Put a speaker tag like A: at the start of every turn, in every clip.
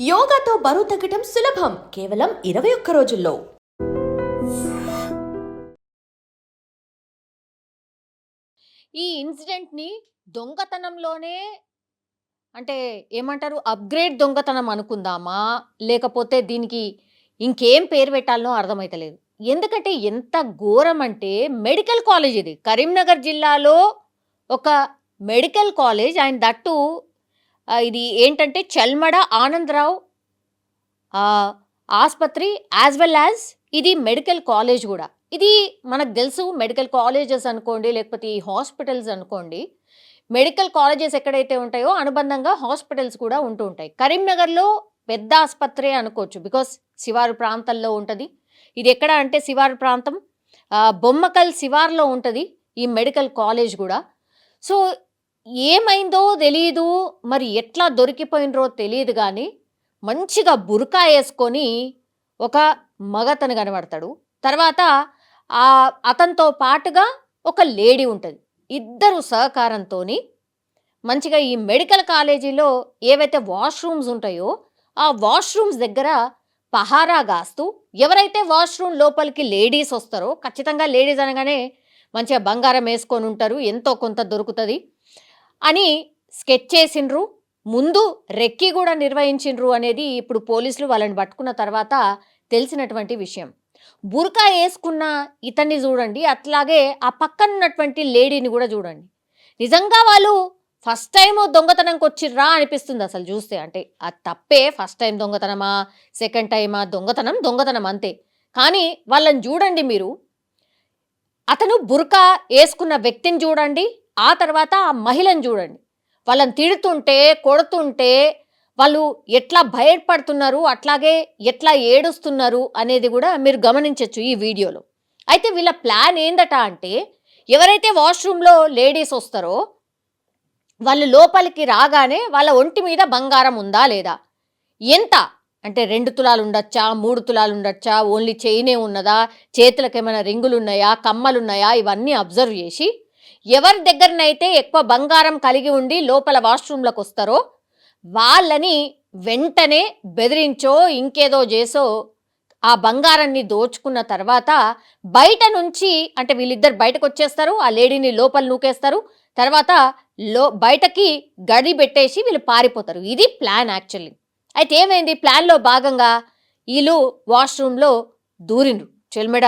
A: యోగాతో బరువు తగ్గటం సులభం కేవలం ఇరవై ఒక్క రోజుల్లో
B: ఈ ఇన్సిడెంట్‌ని దొంగతనంలోనే అంటే ఏమంటారు అప్‌గ్రేడ్ దొంగతనం అనుకుందామా? లేకపోతే దీనికి ఇంకేం పేరు పెట్టాలనో అర్థమైతలేదు. ఎందుకంటే ఎంత ఘోరం అంటే మెడికల్ కాలేజ్ ఇది. కరీంనగర్ జిల్లాలో ఒక medical college and that too ఇది ఏంటంటే చల్మడ ఆనందరావు ఆసుపత్రి యాజ్ యాస్ వెల్ యాజ్ ఇది మెడికల్ కాలేజ్ కూడా ఇది మనకు తెలుసు మెడికల్ కాలేజెస్ అనుకోండి, లేకపోతే ఈ హాస్పిటల్స్ అనుకోండి. మెడికల్ కాలేజెస్ ఎక్కడైతే ఉంటాయో అనుబంధంగా హాస్పిటల్స్ కూడా ఉంటూ ఉంటాయి. కరీంనగర్‌లో పెద్ద ఆసుపత్రి అనుకోవచ్చు. బికాస్ శివారు ప్రాంతాల్లో ఉంటుంది ఇది ఎక్కడ అంటే శివారు ప్రాంతం బొమ్మకల్ శివార్లో ఉంటుంది ఈ మెడికల్ కాలేజ్ కూడా సో, ఏమైందో తెలీదు. మరి ఎట్లా దొరికిపోయినరో తెలియదు కానీ మంచిగా బురకా వేసుకొని ఒక మగతను కనబడతాడు. తర్వాత ఆ అతనితో పాటుగా ఒక లేడీ ఉంటుంది ఇద్దరు సహకారంతోని మంచిగా ఈ మెడికల్ కాలేజీలో ఏవైతే వాష్‌రూమ్స్ ఉంటాయో, ఆ వాష్‌రూమ్స్ దగ్గర పహారా గాస్తూ ఎవరైతే వాష్‌రూమ్ లోపలికి లేడీస్ వస్తారో ఖచ్చితంగా లేడీస్ అనగానే మంచిగా బంగారం వేసుకొని ఉంటారు ఎంతో కొంత దొరుకుతుంది అని స్కెచ్ చేసిండ్రు. ముందు రెక్కి కూడా నిర్వహించిండ్రు అనేది ఇప్పుడు పోలీసులు వాళ్ళని పట్టుకున్న తర్వాత తెలిసినటువంటి విషయం. బురకా వేసుకున్న ఇతన్ని చూడండి అట్లాగే ఆ పక్కన ఉన్నటువంటి లేడీని కూడా చూడండి నిజంగా వాళ్ళు ఫస్ట్ టైము దొంగతనంకొచ్చిర్రా అనిపిస్తుంది అసలు చూస్తే అంటే అది తప్పే ఫస్ట్ టైం దొంగతనమా? సెకండ్ టైమా? దొంగతనం దొంగతనం అంతే. కానీ వాళ్ళని చూడండి మీరు. అతను బురకా వేసుకున్న వ్యక్తిని చూడండి ఆ తర్వాత ఆ మహిళను చూడండి వాళ్ళని తిడుతుంటే, కొడుతుంటే వాళ్ళు ఎట్లా భయపడుతున్నారు, అట్లాగే ఎట్లా ఏడుస్తున్నారు అనేది కూడా మీరు గమనించొచ్చు ఈ వీడియోలో. అయితే వీళ్ళ ప్లాన్ ఏందట అంటే ఎవరైతే వాష్‌రూమ్‌లో లేడీస్ వస్తారో వాళ్ళు లోపలికి రాగానే వాళ్ళ ఒంటి మీద బంగారం ఉందా? లేదా? ఎంత? అంటే రెండు తులాలు ఉండొచ్చా? మూడు తులాలు ఉండొచ్చా? ఓన్లీ చైనే ఉన్నదా? చేతులకేమైనా కమ్మలు కమ్మలున్నాయా? ఇవన్నీ అబ్జర్వ్ చేసి ఎవరి దగ్గరనైతే ఎక్కువ బంగారం కలిగి ఉండి లోపల వాష్‌రూమ్‌లకొస్తారో వాళ్ళని వెంటనే బెదిరించో, ఇంకేదో చేసో ఆ బంగారాన్ని దోచుకున్న తర్వాత బయట నుంచి అంటే వీళ్ళిద్దరు బయటకొచ్చేస్తారు. ఆ లేడీని లోపల నూకేస్తారు. తర్వాత లో బయటకి గడి పెట్టేసి వీళ్ళు పారిపోతారు. ఇది ప్లాన్ యాక్చువల్లీ. అయితే ఏమైంది ప్లాన్‌లో భాగంగా వీళ్ళు వాష్‌రూమ్‌లో దూరిండ్రు. చెల్మెడ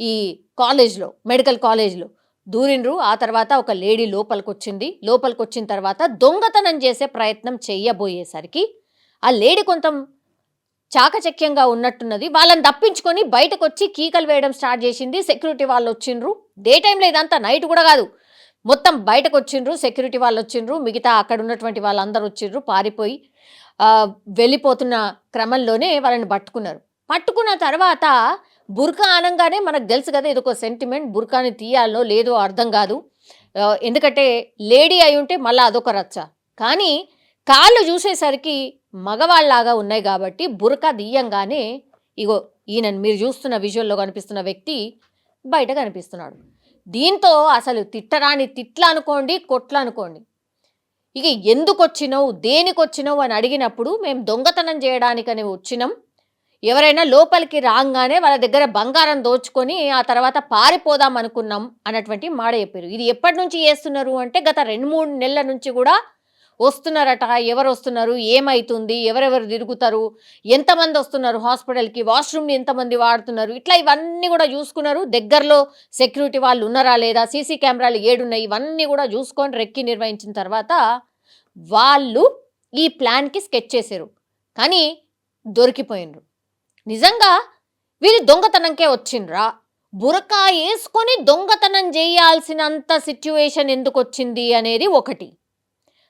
B: ఈ కాలేజ్‌లో మెడికల్ కాలేజ్‌లో దూరిండ్రు. ఆ తర్వాత ఒక లేడీ లోపలికొచ్చింది. లోపలికొచ్చిన తర్వాత దొంగతనం చేసే ప్రయత్నం చెయ్యబోయేసరికి ఆ లేడీ కొంచెం చాకచక్యంగా ఉన్నట్టున్నది. వాళ్ళని తప్పించుకొని బయటకొచ్చి కీకలు వేయడం స్టార్ట్ చేసింది సెక్యూరిటీ వాళ్ళు వచ్చిండ్రు డే టైంలో ఇదంతా నైట్ కూడా కాదు మొత్తం బయటకొచ్చిండ్రు. సెక్యూరిటీ వాళ్ళు వచ్చిండ్రు మిగతా అక్కడ ఉన్నటువంటి వాళ్ళందరూ వచ్చిండ్రు పారిపోయి. వెళ్ళిపోతున్న క్రమంలోనే వాళ్ళని పట్టుకున్నారు. పట్టుకున్న తర్వాత బుర్కా అనంగానే మనకు తెలుసు గదా! ఇదొక సెంటిమెంట్. బుర్కాని తీయాలో లేదో అర్థం కాదు ఎందుకంటే లేడీ అయి ఉంటే మళ్ళీ అదొక రచ్చ. కానీ కాళ్ళు చూసేసరికి మగవాళ్ళలాగా ఉన్నాయి కాబట్టి బురక తీయంగానే ఇగో ఈయన మీరు చూస్తున్న విజువల్‌లో కనిపిస్తున్న వ్యక్తి బయట కనిపిస్తున్నాడు. దీంతో అసలు తిట్టరాని తిట్లనుకోండి, కొట్లనుకోండి. ఇగ దేనికి వచ్చినావు అని అడిగినప్పుడు మేము దొంగతనం చేయడానికని వచ్చినాం. ఎవరైనా లోపలికి రాగానే వాళ్ళ దగ్గర బంగారం దోచుకొని ఆ తర్వాత పారిపోదాం అనుకున్నాం అన్నటువంటి మాట చెప్పారు ఇది ఎప్పటి నుంచి చేస్తున్నారు అంటే గత 2, 3 నెలల నుంచి కూడా వస్తున్నారట. ఎవరు వస్తున్నారు ఏమైతుంది? ఎవరెవరు తిరుగుతారు? ఎంతమంది వస్తున్నారు హాస్పిటల్‌కి? వాష్‌రూమ్‌ని ఎంతమంది వాడుతున్నారు? ఇట్లా ఇవన్నీ కూడా చూసుకున్నారు దగ్గరలో సెక్యూరిటీ వాళ్ళు ఉన్నారా? లేదా? సీసీ కెమెరాలు ఏడున్నాయి? ఇవన్నీ కూడా చూసుకొని రెక్కి నిర్వహించిన తర్వాత వాళ్ళు ఈ ప్లాన్‌కి స్కెచ్ చేశారు కానీ దొరికిపోయిండ్రు. నిజంగా వీళ్ళు దొంగతనంకే వచ్చిండ్రా? బురకా వేసుకొని దొంగతనం చేయాల్సినంత సిచ్యువేషన్ ఎందుకు ఎందుకొచ్చింది అనేది ఒకటి.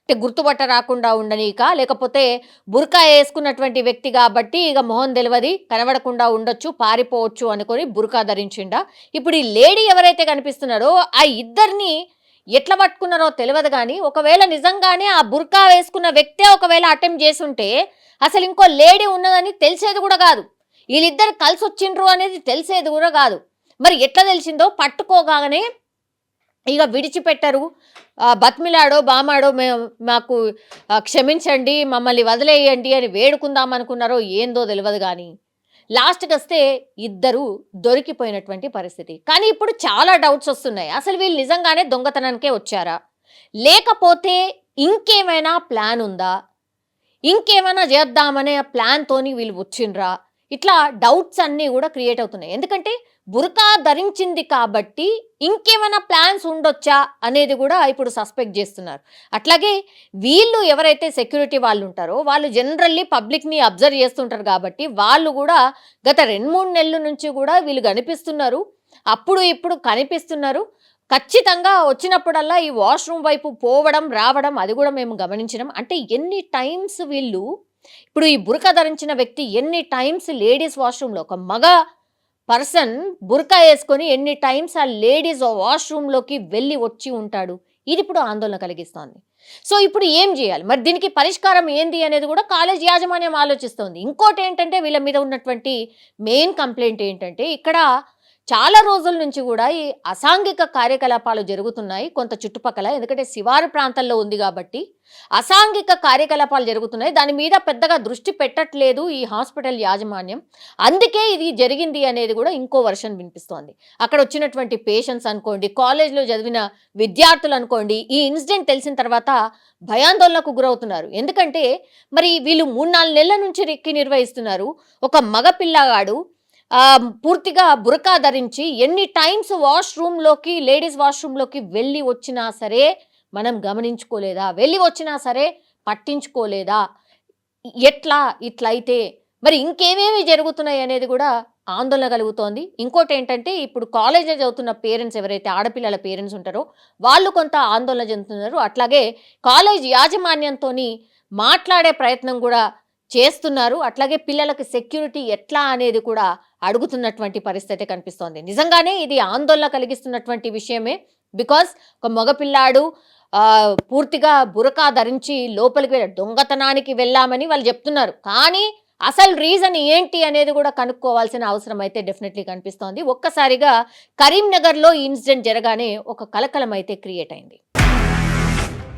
B: అంటే గుర్తుపట్ట రాకుండా ఉండనీకా? లేకపోతే బురకా వేసుకున్నటువంటి వ్యక్తి కాబట్టి ఇక మొహం తెలివది కనబడకుండా ఉండొచ్చు. పారిపోవచ్చు అనుకొని బురకా ధరించిండా? ఇప్పుడు ఈ లేడీ ఎవరైతే కనిపిస్తున్నారో ఆ ఇద్దరిని ఎట్లా పట్టుకున్నారో తెలియదు కానీ ఒకవేళ నిజంగానే ఆ బుర్కా వేసుకున్న వ్యక్తే ఒకవేళ అటెంప్ట్ జేసుంటే అసలు ఇంకో లేడీ ఉన్నదని తెలిసేది కూడా కాదు వీళ్ళిద్దరు కలిసి వచ్చిండ్రు అనేది తెలిసేది కూడా కాదు. మరి ఎట్లా తెలిసిందో పట్టుకోగానే ఇక విడిచిపెట్టరు. బతిమిలాడో బామాడో మేము మాకు క్షమించండి మమ్మల్ని వదిలేయండి అని వేడుకుందాం అనుకున్నారో ఏందో తెలియదు కానీ లాస్ట్కి వస్తే ఇద్దరు దొరికిపోయినటువంటి పరిస్థితి. కానీ ఇప్పుడు చాలా డౌట్స్ వస్తున్నాయి. అసలు వీళ్ళు నిజంగానే దొంగతనానికే వచ్చారా? లేకపోతే ఇంకేమైనా ప్లాన్ ఉందా? ఇంకేమైనా చేద్దామనే ప్లాన్తోని వీళ్ళు వచ్చిండ్రా? ఇట్లా డౌట్స్ అన్నీ కూడా క్రియేట్ అవుతున్నాయి. ఎందుకంటే బురకా ధరించింది కాబట్టి ఇంకేమైనా ప్లాన్స్ ఉండొచ్చా అనేది కూడా ఇప్పుడు సస్పెక్ట్ చేస్తున్నారు. అట్లాగే వీళ్ళు ఎవరైతే సెక్యూరిటీ వాళ్ళు ఉంటారో వాళ్ళు జనరల్లీ పబ్లిక్ని అబ్జర్వ్ చేస్తుంటారు కాబట్టి వాళ్ళు కూడా గత రెండు మూడు నెలల నుంచి కూడా వీళ్ళు కనిపిస్తున్నారు. అప్పుడు ఇప్పుడు కనిపిస్తున్నారు. ఖచ్చితంగా వచ్చినప్పుడల్లా ఈ వాష్రూమ్ వైపు పోవడం రావడం అది కూడా మేము గమనించినాం. అంటే ఎన్ని టైమ్స్ వీళ్ళు ఇప్పుడు ఈ బురక ధరించిన వ్యక్తి ఎన్ని టైమ్స్ లేడీస్ వాష్రూమ్లో? ఒక మగ పర్సన్ బురకా వేసుకొని ఎన్ని టైమ్స్ ఆ లేడీస్ వాష్రూమ్లోకి వెళ్ళి వచ్చి ఉంటాడు? ఇది ఇప్పుడు ఆందోళన కలిగిస్తోంది. సో ఇప్పుడు ఏం చేయాలి? మరి దీనికి పరిష్కారం ఏంది అనేది కూడా కాలేజ్ యాజమాన్యం ఆలోచిస్తోంది. ఇంకోటి ఏంటంటే వీళ్ళ మీద ఉన్నటువంటి మెయిన్ కంప్లైంట్ ఏంటంటే ఇక్కడ చాలా రోజుల నుంచి కూడా ఈ అసాంఘిక కార్యకలాపాలు జరుగుతున్నాయి కొంత చుట్టుపక్కల. ఎందుకంటే శివారు ప్రాంతాల్లో ఉంది కాబట్టి అసాంఘిక కార్యకలాపాలు జరుగుతున్నాయి. దాని మీద పెద్దగా దృష్టి పెట్టట్లేదు ఈ హాస్పిటల్ యాజమాన్యం. అందుకే ఇది జరిగింది అనేది కూడా ఇంకో వర్షన్ వినిపిస్తోంది. అక్కడ వచ్చినటువంటి పేషెంట్స్ అనుకోండి కాలేజ్లో చదివిన విద్యార్థులు అనుకోండి ఈ ఇన్సిడెంట్ తెలిసిన తర్వాత భయాందోళనకు గురవుతున్నారు. ఎందుకంటే మరి వీళ్ళు మూడు నాలుగు నెలల నుంచి రెక్కి నిర్వహిస్తున్నారు. ఒక మగ పిల్లగాడు పూర్తిగా బురకా ధరించి ఎన్ని టైమ్స్ వాష్రూమ్లోకి లేడీస్ వాష్రూమ్లోకి వెళ్ళి వచ్చినా సరే మనం గమనించుకోలేదా? వెళ్ళి వచ్చినా సరే పట్టించుకోలేదా? ఎట్లా ఇట్లయితే? మరి ఇంకేమేమి జరుగుతున్నాయి అనేది కూడా ఆందోళన కలుగుతోంది. ఇంకోటి ఏంటంటే ఇప్పుడు కాలేజీ చదువుతున్న పేరెంట్స్ ఎవరైతే ఆడపిల్లల పేరెంట్స్ ఉంటారో వాళ్ళు కొంత ఆందోళన చెందుతున్నారు. అట్లాగే కాలేజ్ యాజమాన్యంతో మాట్లాడే ప్రయత్నం కూడా చేస్తున్నారు. అట్లాగే పిల్లలకు సెక్యూరిటీ ఎట్లా అనేది కూడా అడుగుతున్నటువంటి పరిస్థితి కనిపిస్తోంది. నిజంగానే ఇది ఆందోళన కలిగిస్తున్నటువంటి విషయమే. బికాస్ ఒక మగపిల్లాడు పూర్తిగా బురకా ధరించి లోపలికి వెళ్ళాడు దొంగతనానికి వెళ్ళామని వాళ్ళు చెప్తున్నారు. కానీ అసలు రీజన్ ఏంటి అనేది కూడా కనుక్కోవాల్సిన అవసరం అయితే డెఫినెట్లీ కనిపిస్తోంది. ఒక్కసారిగా కరీంనగర్లో ఈ ఇన్సిడెంట్ జరగానే ఒక కలకలం అయితే క్రియేట్ అయింది.